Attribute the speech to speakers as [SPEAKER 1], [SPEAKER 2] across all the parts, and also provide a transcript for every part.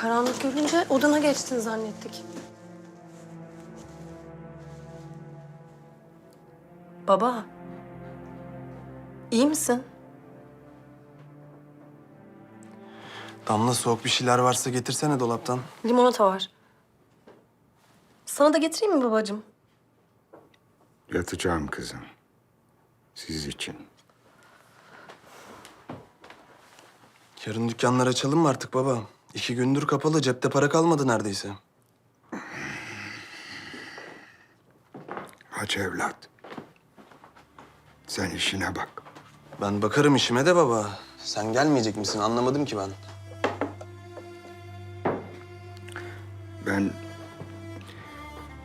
[SPEAKER 1] Karanlık görünce odana geçtin zannettik. Baba. iyi misin?
[SPEAKER 2] Damla soğuk bir şeyler varsa getirsene dolaptan.
[SPEAKER 1] Limonata var. Sana da getireyim mi babacığım?
[SPEAKER 3] Yatacağım kızım. Siz için.
[SPEAKER 2] Yarın dükkanlar açalım mı artık baba? İki gündür kapalı, cepte para kalmadı neredeyse.
[SPEAKER 3] Aç evlat. Sen işine bak.
[SPEAKER 2] Ben bakarım işime de baba. Sen gelmeyecek misin? Anlamadım ki ben.
[SPEAKER 3] Ben...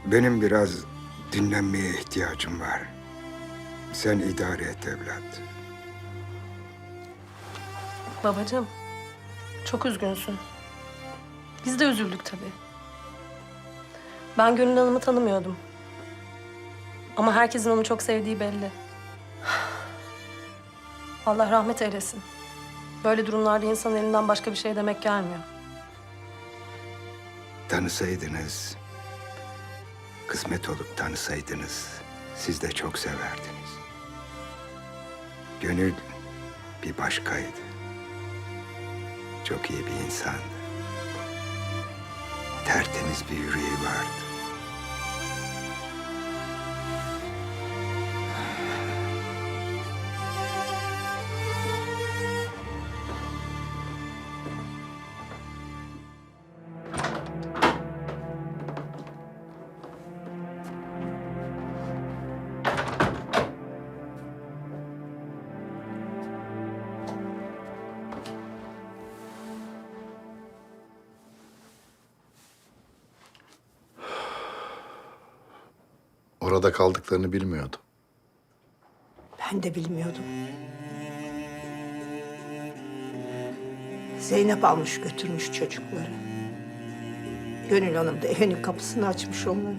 [SPEAKER 3] Benim biraz dinlenmeye ihtiyacım var. Sen idare et evlat.
[SPEAKER 1] Babacığım, çok üzgünsün. Biz de üzüldük tabii. Ben Gönül Hanım'ı tanımıyordum. Ama herkesin onu çok sevdiği belli. Allah rahmet eylesin. Böyle durumlarda insanın elinden başka bir şey demek gelmiyor.
[SPEAKER 3] Tanısaydınız, kısmet olup tanısaydınız, siz de çok severdiniz. Gönül bir başkaydı. Çok iyi bir insandı. Tertemiz bir yüreği vardı.
[SPEAKER 4] Orada kaldıklarını bilmiyordum.
[SPEAKER 5] Ben de bilmiyordum. Zeynep almış götürmüş çocukları. Gönül Hanım da evinin kapısını açmış onlara.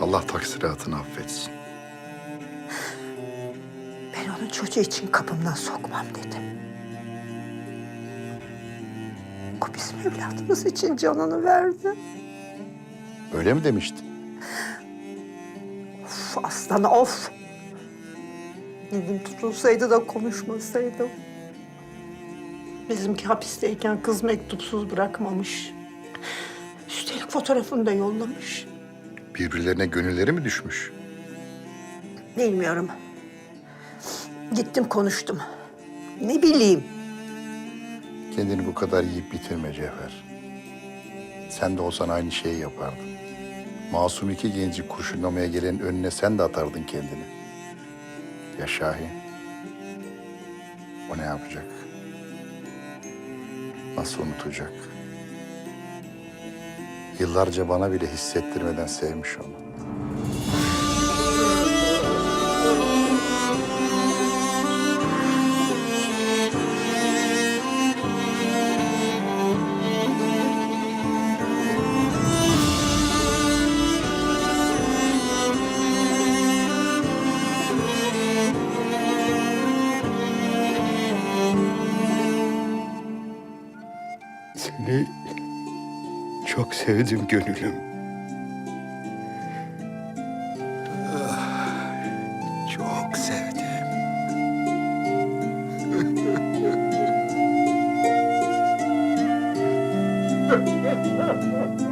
[SPEAKER 4] Allah taksiratını affetsin.
[SPEAKER 5] Ben onun çocuğu için kapımdan sokmam dedim. O bizim evladımız için canını verdi.
[SPEAKER 4] Öyle mi demiştin?
[SPEAKER 5] Of aslan of. Dilim tutulsaydı da konuşmasaydım. Bizimki hapisteyken kız mektupsuz bırakmamış. Üstelik fotoğrafını da yollamış.
[SPEAKER 4] Birbirlerine gönülleri mi düşmüş?
[SPEAKER 5] Bilmiyorum. Gittim konuştum. Ne bileyim.
[SPEAKER 4] Kendini bu kadar yiyip bitirme Cevher. Sen de olsan aynı şeyi yapardın. Masum iki genci kurşunlamaya gelenin önüne sen de atardın kendini. Ya Şahin? O ne yapacak? Nasıl unutacak? Yıllarca bana bile hissettirmeden sevmiş onu.
[SPEAKER 3] Seni çok sevdim gönülüm. Çok sevdim.